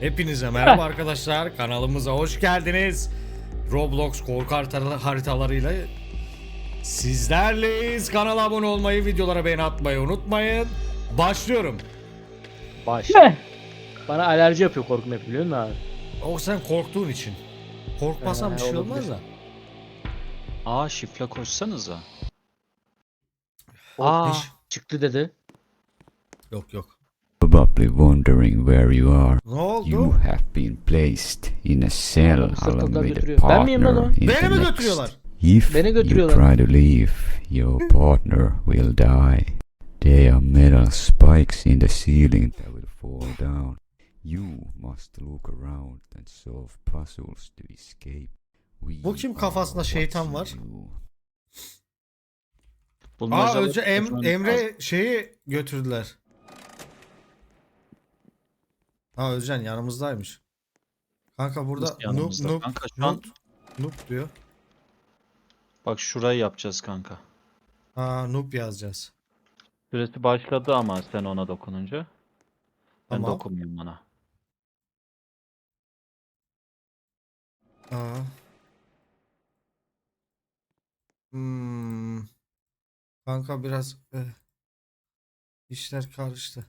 Hepinize merhaba arkadaşlar. Kanalımıza hoş geldiniz. Roblox korku harita- haritalarıyla sizlerleyiz. Kanala abone olmayı, videolara beğeni atmayı unutmayın. Başlıyorum. Baş. Bana alerji yapıyor korkum hep biliyor musun abi? O sen korktuğun için. Korkmasan bir Ee, şey olabilir. olmaz da. Aa şifle koşsanıza. Aa, Hiç- çıktı dedi. Yok yok. Probably wondering where you are. Ne oldu? You have been placed in a cell along with a götürüyor. Ben miyim lan o? partner in Beni the mi next. götürüyorlar? If Beni you götürüyorlar. try to leave, your partner will die. There are metal spikes in the ceiling that will fall down. You must look around and solve puzzles to escape. We Bu kim kafasında şeytan watching var? you. Aa önce Em- Emre şeyi götürdüler. Ha Özcan yanımızdaymış. Kanka burada Nasıl noob yanımızda? noob Kanka şu an noob noob diyor. bak şurayı yapacağız kanka. Ha noob yazacağız. Süresi başladı ama sen ona dokununca. Ben Tamam. dokunmuyorum ona. Aa. Hmm. Kanka biraz eh, işler karıştı.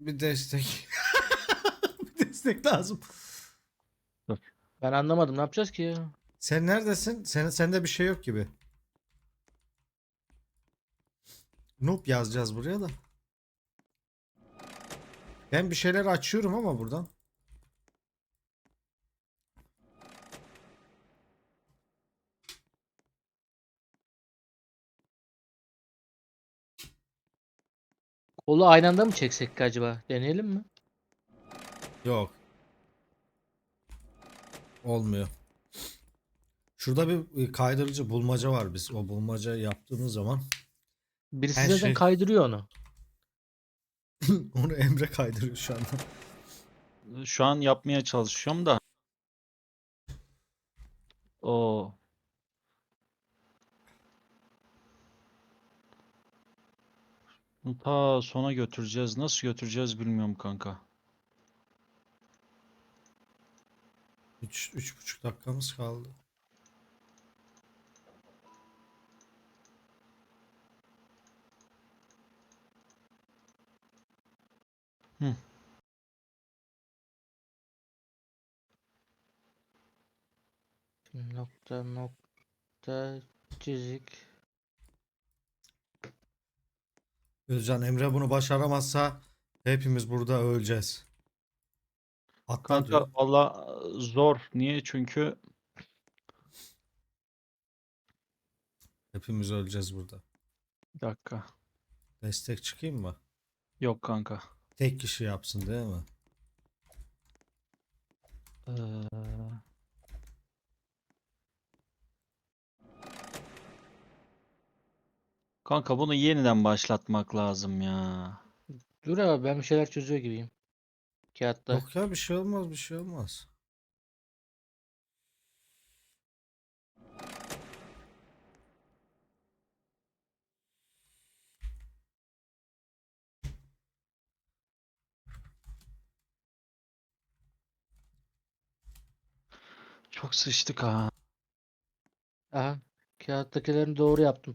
Bir destek. Bir destek lazım. Ben anlamadım ne yapacağız ki ya? Sen neredesin? Sen, sende bir şey yok gibi. Noob yazacağız buraya da. Ben bir şeyler açıyorum ama buradan. Kolu aynı anda mı çeksek ki acaba? Deneyelim mi? Yok. Olmuyor. Şurada bir kaydırıcı bulmaca var biz. O bulmaca yaptığımız zaman Birisi Her zaten şey- kaydırıyor onu. onu Emre kaydırıyor şu anda. Şu an yapmaya çalışıyorum da. O Ta sona götüreceğiz. Nasıl götüreceğiz bilmiyorum kanka. 3 üç buçuk dakikamız kaldı. Hı. Nokta nokta çizik. Özcan Emre bunu başaramazsa hepimiz burada öleceğiz. Kanka diyor. valla zor. Niye? Çünkü Hepimiz öleceğiz burada. bir dakika. Destek çıkayım mı? Yok kanka. Tek kişi yapsın değil mi? Ee, Kanka bunu yeniden başlatmak lazım ya. Dur abi ben bir şeyler çözüyor gibiyim. Kağıtta. Yok ya bir şey olmaz bir şey olmaz. Çok sıçtık ha. Aha. Kağıttakilerini doğru yaptım.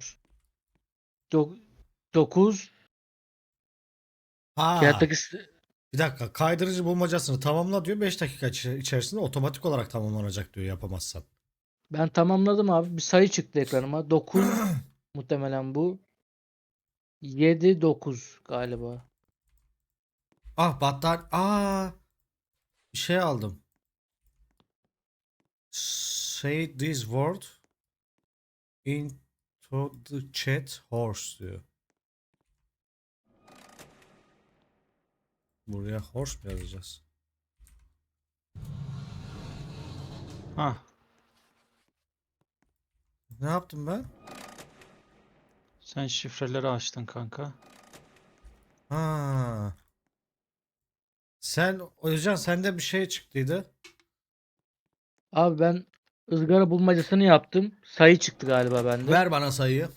9 Ha, Kağıttaki s- bir dakika kaydırıcı bulmacasını tamamla diyor 5 dakika içi- içerisinde otomatik olarak tamamlanacak diyor yapamazsan. ben tamamladım abi. Bir sayı çıktı ekranıma. 9 muhtemelen bu. 7 9 galiba. Ah battal aa bir şey aldım. Say this word into the chat horse diyor. Buraya horse mu yazacağız? Ha. Ne yaptım ben? Sen şifreleri açtın kanka. Ha. Sen Özcan sende bir şey çıktıydı. Abi ben ızgara bulmacasını yaptım. Sayı çıktı galiba bende. Ver bana sayıyı.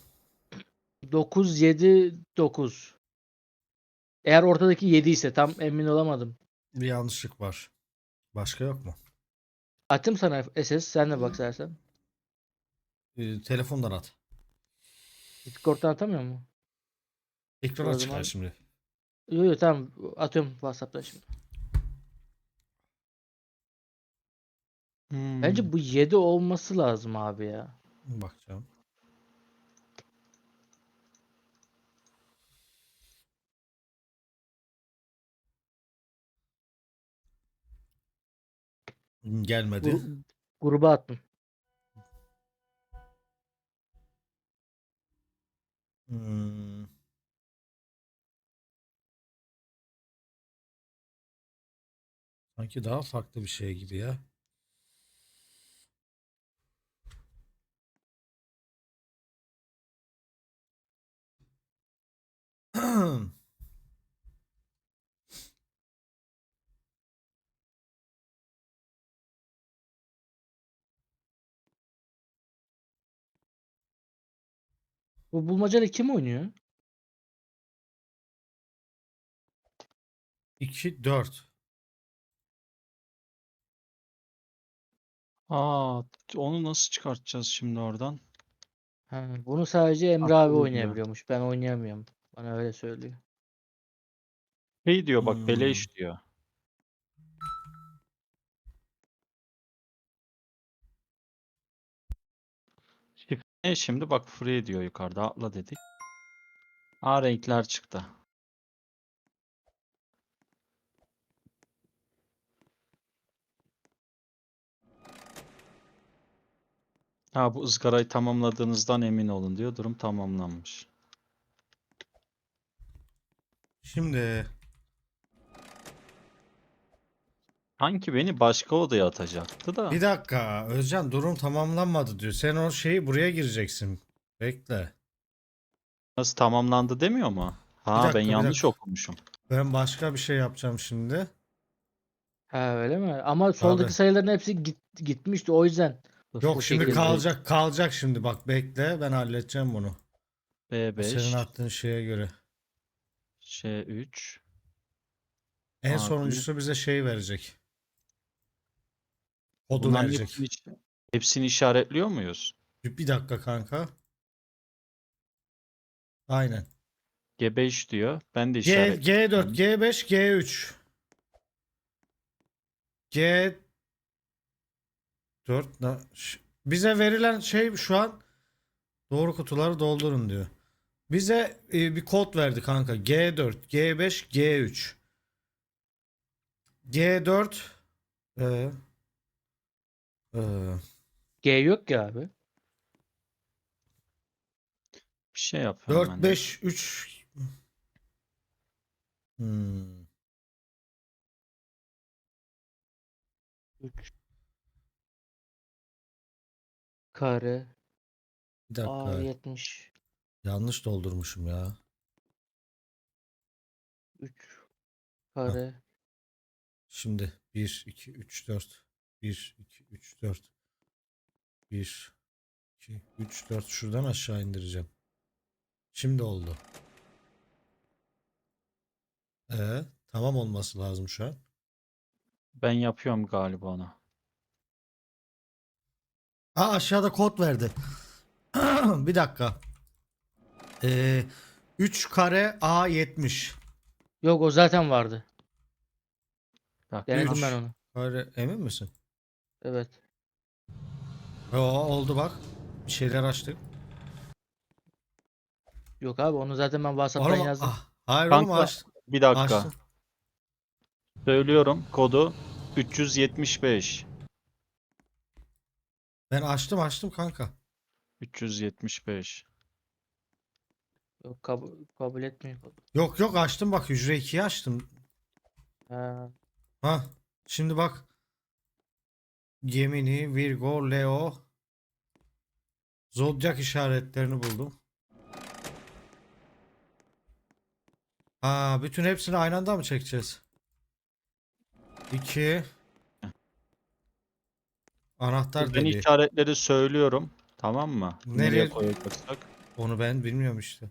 9 7 9. Eğer ortadaki 7 ise tam emin olamadım. Bir yanlışlık var. Başka yok mu? Attım sana SS sen de bak istersen. Ee, telefondan at. Discord'dan atamıyor mu? Ekrana O çıkar zaman- şimdi. Yok yok tamam atıyorum WhatsApp'tan şimdi. Hmm. Bence bu 7 olması lazım abi ya. Bakacağım. Gelmedi. Gru- gruba attım. Hmm. Sanki daha farklı bir şey gibi ya. Bu bulmacayla kim oynuyor? 2 4. Aa, onu nasıl çıkartacağız şimdi oradan? Ha, bunu sadece Emre abi Aklıma oynayabiliyormuş. Ben oynayamıyorum. Bana öyle söylüyor. Şey diyor bak Hmm. beleş diyor. Şif- E şimdi bak free diyor yukarıda atla dedik. Aa renkler çıktı. Ha bu ızgarayı tamamladığınızdan emin olun diyor. Durum tamamlanmış. Şimdi Sanki beni başka odaya atacaktı da. bir dakika Özcan durum tamamlanmadı diyor. Sen o şeyi buraya gireceksin. Bekle. Nasıl tamamlandı demiyor mu? Ha dakika, ben bir yanlış dakika. okumuşum. Ben başka bir şey yapacağım şimdi. Ha öyle mi? Ama soldaki Abi. sayıların hepsi git, gitmişti o yüzden. Bu Yok şimdi şekilde. kalacak kalacak şimdi bak bekle ben halledeceğim bunu. B5, Senin attığın şeye göre. Ş3. En Abi. sonuncusu bize şey verecek. Kodu Bunların verecek. hepsini, hepsini işaretliyor muyuz? Bir, bir dakika kanka. Aynen. G5 diyor. Ben de G, işaretliyorum. G4, G5, G3. G 4 na- ş- bize verilen şey şu an doğru kutuları doldurun diyor. Bize e, bir kod verdi kanka. G4, G5, G3. G4 e, e, G yok ya abi. Bir şey yapıyorum 4 ben de. 5 3 Hmm. 3 kare Bir dakika. A 70 Yanlış doldurmuşum ya. 3 kare Şimdi 1 2 3 4 1 2 3 4 1 2 3 4 şuradan aşağı indireceğim. Şimdi oldu. Ee, tamam olması lazım şu an. Ben yapıyorum galiba onu. Aa aşağıda kod verdi. Bir dakika. Ee, 3 kare A 70. Yok o zaten vardı. Bak, Denedim Üç. ben onu. Kare emin misin? Evet. Oo, oldu bak. Bir şeyler açtık. Yok abi onu zaten ben WhatsApp'tan Oğlum, yazdım. ah, hayır oğlum Kanka, aç, Bir dakika. açtım. Söylüyorum kodu 375. Ben açtım açtım kanka. 375. Yok kabul, kabul etmiyor. Yok yok açtım bak hücre 2'yi açtım. Ha. Ha şimdi bak. Gemini, Virgo, Leo. Zodyak işaretlerini buldum. Ha bütün hepsini aynı anda mı çekeceğiz? 2 Anahtar Ben deliği. işaretleri söylüyorum. Tamam mı? Nereye- Nereye koyacaksak. Onu ben bilmiyorum işte.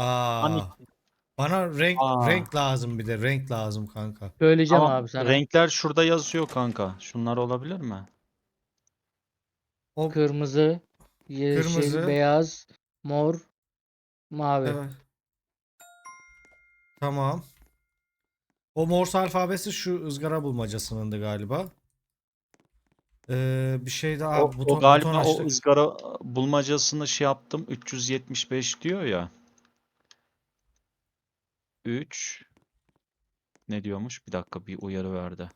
Aa. Hani- Bana renk Aa. renk lazım bir de renk lazım kanka. Söyleyeceğim Ama abi sana. renkler şurada yazıyor kanka. Şunlar olabilir mi? O Kırmızı, yeşil, Kırmızı. beyaz, mor, mavi. Evet. Tamam. O Morse alfabesi şu ızgara bulmacasınındı galiba. Ee, bir şey daha O, buton, o galiba buton o açtık. ızgara bulmacasını şey yaptım. 375 diyor ya. 3 ne diyormuş? Bir dakika bir uyarı verdi.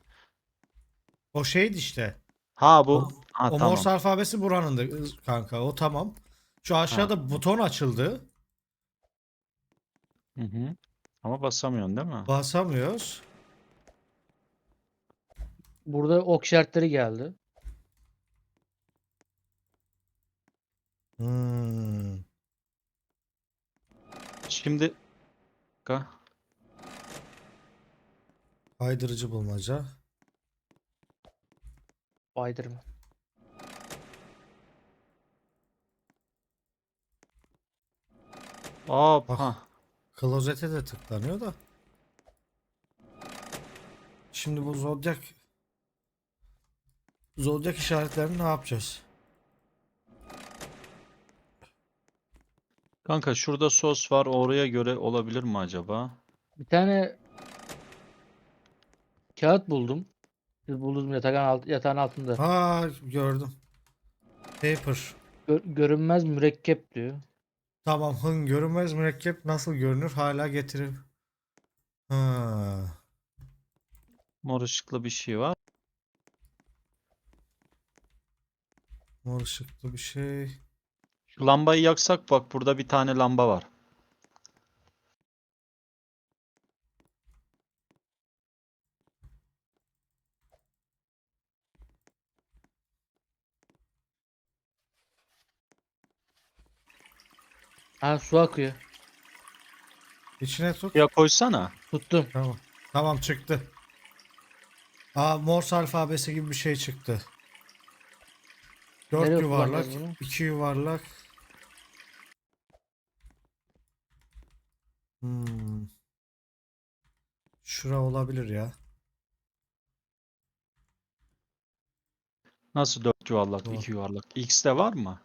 O şeydi işte. Ha bu. O- ha o tamam. Morse alfabesi buranın da kanka. O tamam. Şu aşağıda buton açıldı. Hı hı. Ama basamıyorsun değil mi? Basamıyoruz. Burada ok işaretleri geldi. Hmm. Şimdi Ka- Kaydırıcı bulmaca. Spiderman. Aa, Bak. ha. Klozete de tıklanıyor da. Şimdi bu zodyak zodyak işaretlerini ne yapacağız? Kanka şurada sos var. Oraya göre olabilir mi acaba? Bir tane kağıt buldum. Siz buldunuz mu yatağın, alt, yatağın altında. Aa gördüm. Paper. Gö- görünmez mürekkep diyor. Tamam hın görünmez mürekkep nasıl görünür hala getirir. Ha. Mor ışıklı bir şey var. Mor ışıklı bir şey. Şu lambayı yaksak bak burada bir tane lamba var. Ha su akıyor. İçine tut. Ya koysana. Tuttum. Tamam. Tamam çıktı. Aa Morse alfabesi gibi bir şey çıktı. Dört Nereye yuvarlak, kullanacağız bunu? iki yuvarlak. Hmm. Şura olabilir ya. Nasıl dört yuvarlak, Tamam. iki yuvarlak? X'de var mı?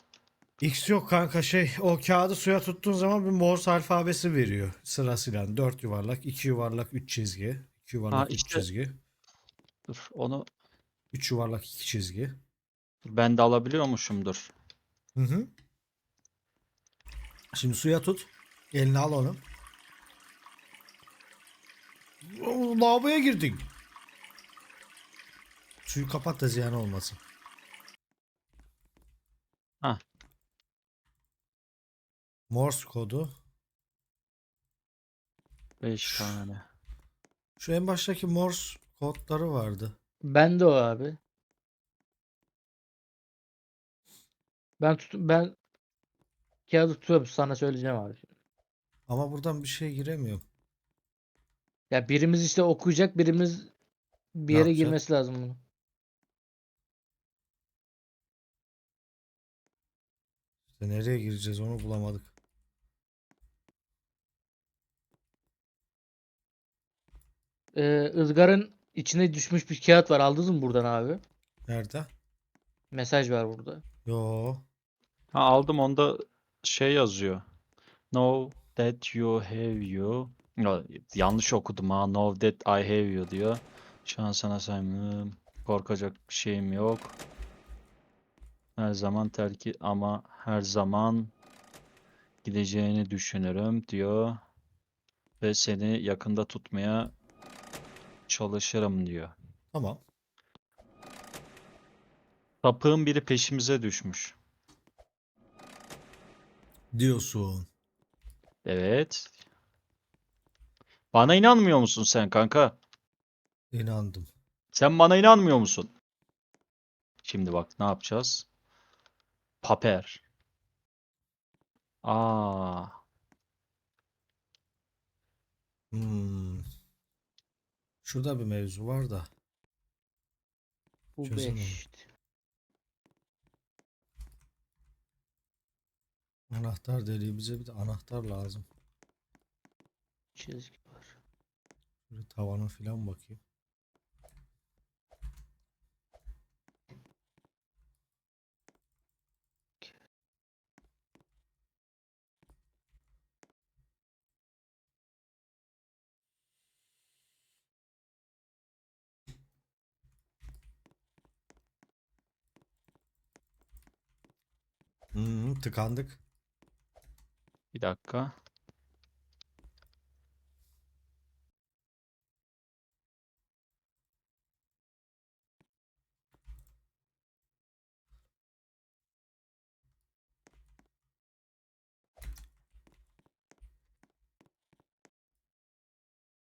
X yok kanka şey o kağıdı suya tuttuğun zaman bir Morse alfabesi veriyor sırasıyla. Dört yuvarlak, iki yuvarlak, üç çizgi. iki yuvarlak, üç işte. çizgi. Dur onu Üç yuvarlak, iki çizgi. ben de alabiliyormuşumdur. Hı hı. Şimdi suya tut. Eline al onu. Oo, Lavaboya girdin. Suyu kapat da ziyan olmasın. Hah. Morse kodu. 5 tane. Şu en baştaki Morse kodları vardı. Ben de o abi. Ben tut ben kağıdı tutuyorum sana söyleyeceğim abi. Ama buradan bir şey giremiyorum. Ya birimiz işte okuyacak birimiz bir yere yapacak? girmesi lazım bunu. İşte nereye gireceğiz onu bulamadık. Ee, ızgarın içine düşmüş bir kağıt var. Aldınız mı buradan abi? Nerede? Mesaj var burada. Yo. Ha aldım onda şey yazıyor. Know that you have you. Ya, yanlış okudum ha. Know that I have you diyor. Şu an sana saymıyorum. Korkacak bir şeyim yok. Her zaman terki ama her zaman gideceğini düşünürüm diyor. Ve seni yakında tutmaya çalışırım diyor. Tamam. Sapığın biri peşimize düşmüş. Diyorsun. Evet. Bana inanmıyor musun sen kanka? İnandım. Sen bana inanmıyor musun? Şimdi bak ne yapacağız? Paper. Aa, Hmm. Şurada bir mevzu var da. Bu Çözemedim. 5. Anahtar deliği bize bir de anahtar lazım. Çizgi var. Şöyle tavana falan bakayım. Hmm, tıkandık. Bir dakika.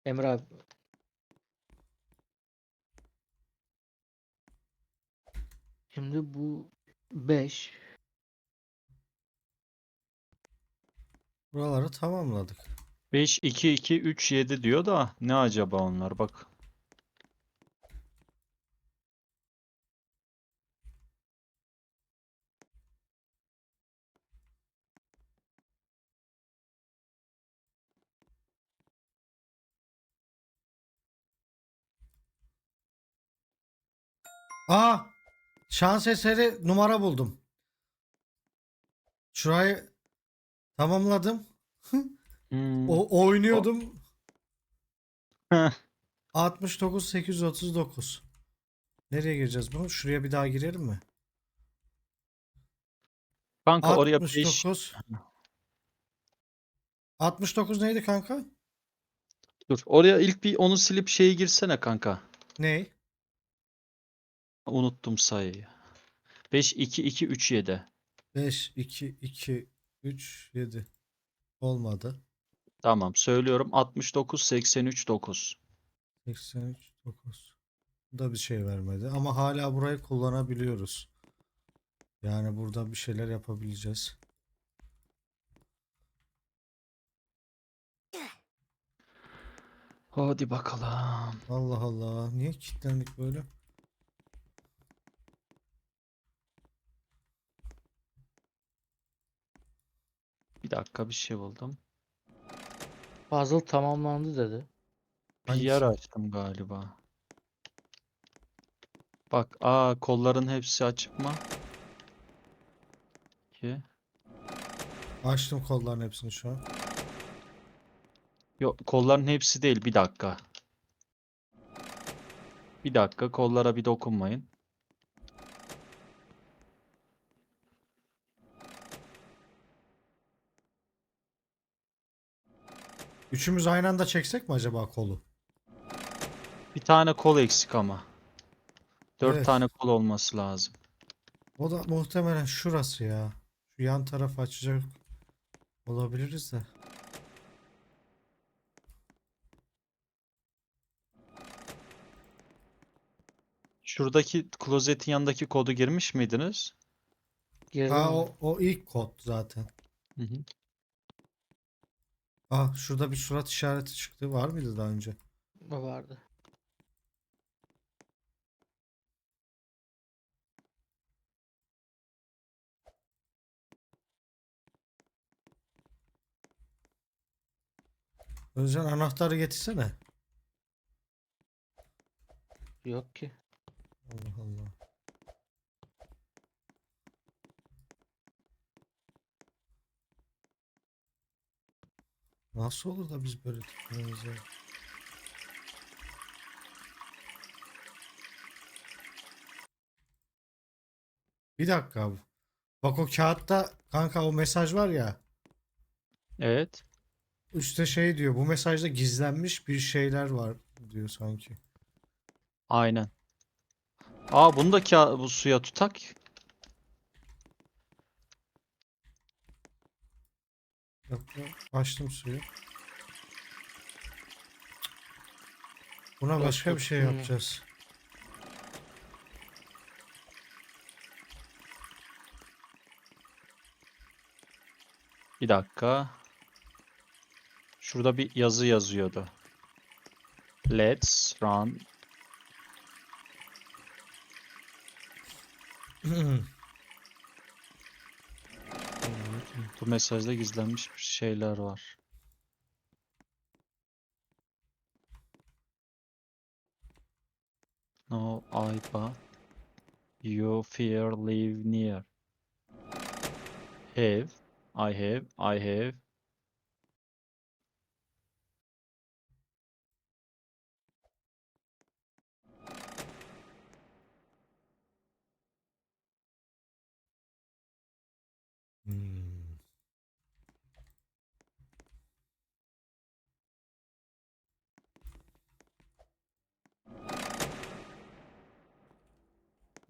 Emre abi. Şimdi bu 5. Buraları tamamladık. 5, 2, 2, 3, 7 diyor da ne acaba onlar bak. Aa! Şans eseri numara buldum. Şurayı tamamladım. Hmm. O oynuyordum. Heh. 69 839. Nereye gireceğiz bunu? Şuraya bir daha girelim mi? Kanka oraya 5 69 69 neydi kanka? dur. Oraya ilk bir onu silip şeyi girsene kanka. Ney? Unuttum sayıyı. 5, 2, 2, 3, 7. 5 2 2 3 7. Olmadı. Tamam söylüyorum 69, 83, 9. 83 9. Bu da bir şey vermedi ama hala burayı kullanabiliyoruz. Yani burada bir şeyler yapabileceğiz. Hadi bakalım. Allah Allah. Niye kilitlendik böyle? Bir dakika bir şey buldum. Puzzle tamamlandı dedi. Bir yer Hangisi? açtım galiba. Bak, aa kolların hepsi açık mı? 2. Açtım kolların hepsini şu an. Yok, kolların hepsi değil. Bir dakika. Bir dakika, kollara bir dokunmayın. Üçümüz aynı anda çeksek mi acaba kolu? Bir tane kol eksik ama. Dört Evet. tane kol olması lazım. O da muhtemelen şurası ya. Şu yan taraf açacak olabiliriz de. Şuradaki klozetin yanındaki kodu girmiş miydiniz? Girdim Ha mi? o, o ilk kod zaten. Hı hı. Ah şurada bir surat işareti çıktı. Var mıydı daha önce? O vardı. Özcan anahtarı getirsene. Yok ki. Allah Allah. Nasıl olur da biz böyle tıklanırız ya? Bir dakika abi. Bak o kağıtta kanka o mesaj var ya. Evet. Üste şey diyor. Bu mesajda gizlenmiş bir şeyler var diyor sanki. Aynen. Aa bunu da ka- bu suya tutak. Yok, yok. Açtım suyu. Buna Yok, başka yok, bir şey bilmiyorum. yapacağız. Bir dakika. Şurada bir yazı yazıyordu. Let's run. Bu mesajda gizlenmiş bir şeyler var. No Aiba. You fear live near. Have. I have. I have. Hmm.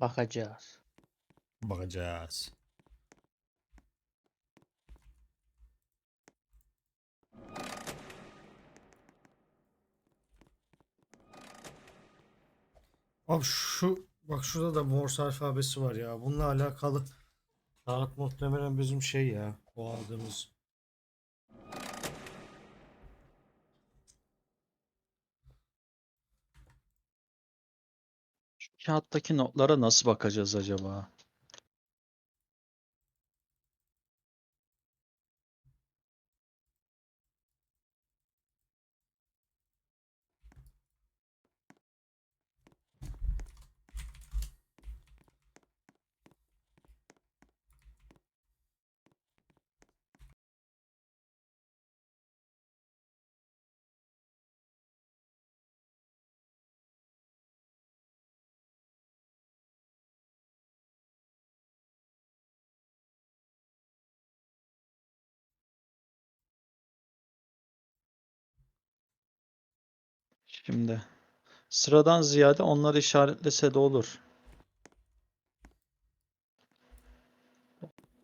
Bakacağız. Bakacağız. Abi şu bak şurada da Morse alfabesi var ya. Bununla alakalı saat muhtemelen bizim şey ya. O aldığımız. Kağıttaki notlara nasıl bakacağız acaba? Şimdi sıradan ziyade onları işaretlese de olur.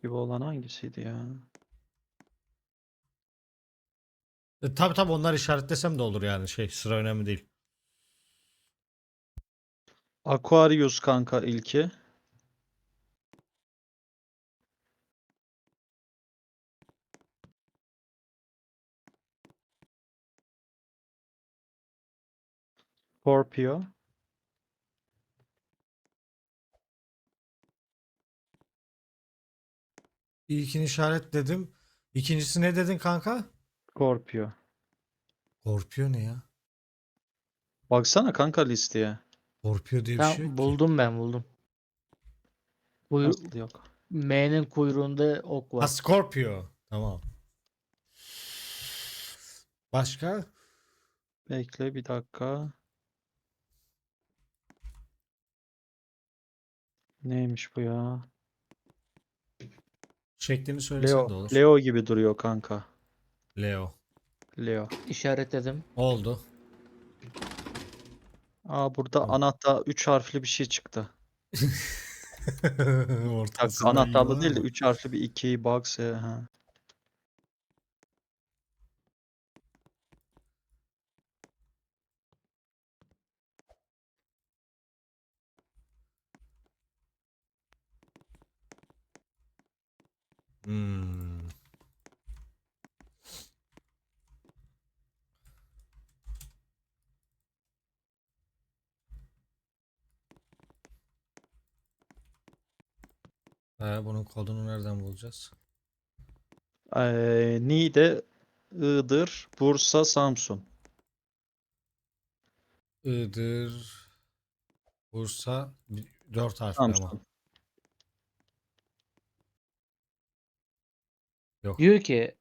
Gibi olan hangisiydi ya? E, tabii tabii onlar işaretlesem de olur yani şey sıra önemli değil. Aquarius kanka ilki. Scorpio. İlkini işaretledim. İkincisi ne dedin kanka? Scorpio. Scorpio ne ya? Baksana kanka listeye. Scorpio diye bir Tamam, şey yok ki. buldum ben buldum. Kuyu- Nasıl yok? M'nin kuyruğunda ok Ha var. Scorpio. Tamam. Başka? Bekle bir dakika. Neymiş bu ya? Şeklini söylesen de Leo. olur. Leo gibi duruyor kanka. Leo. Leo. İşaretledim. Oldu. Aa burada Tamam. anahtar 3 harfli bir şey çıktı. Ortasında anahtarlı değil de ama. 3 harfli bir 2 box. ha. Hmm. Ee, bunun kodunu nereden bulacağız? Ee, Niğde, Iğdır, Bursa, Samsun. Iğdır, Bursa, bir- dört harfli ama. Samsun. Yok. Diyor ki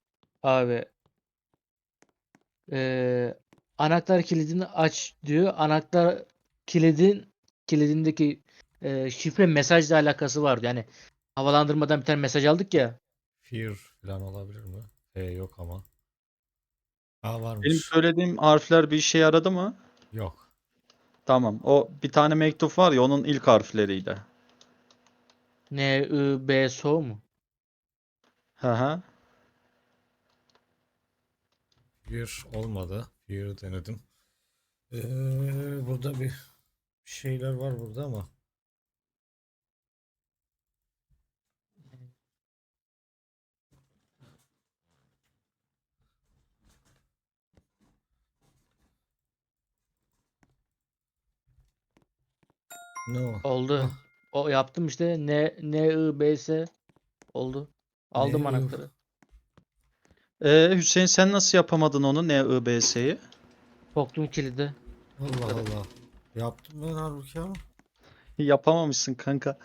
abi eee, anahtar kilidini aç diyor. Anahtar kilidin kilidindeki eee, şifre mesajla alakası vardı. Yani havalandırmadan bir tane mesaj aldık ya. Fear falan olabilir mi? E yok ama. Aa Benim varmış. söylediğim harfler bir işe yaradı mı? Yok. Tamam. O bir tane mektup var ya onun ilk harfleriyle. N, I, B, so mu? Hı hı. Fear olmadı. Fear denedim. Ee, burada bir şeyler var burada ama. Ne o? Oldu. O yaptım işte. N, N, I, B, S oldu. Aldım N, I. anahtarı. Ee, Hüseyin sen nasıl yapamadın onu NIBS'yi? Soktum kilidi. Allah Allah. Yaptım ben halbuki ama. Yapamamışsın kanka.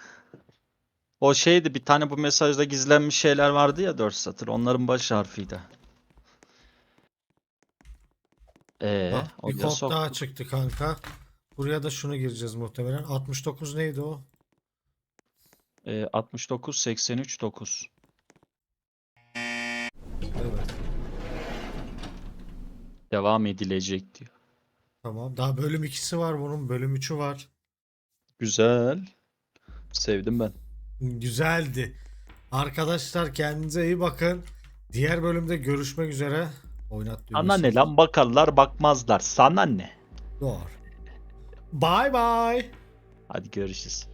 O şeydi bir tane bu mesajda gizlenmiş şeyler vardı ya 4 satır. Onların baş harfiydi. Ee, Bak, bir kod sok. daha çıktı kanka. Buraya da şunu gireceğiz muhtemelen. 69 neydi o? Ee, 69 83 9. Evet. Devam edilecek diyor. Tamam. Daha bölüm 2'si var bunun. Bölüm 3'ü var. Güzel. Sevdim ben. Güzeldi. Arkadaşlar kendinize iyi bakın. Diğer bölümde görüşmek üzere. Oynat diyor. Sana ne lan bakarlar bakmazlar. Sana ne? Doğru. Bye bye. Hadi görüşürüz.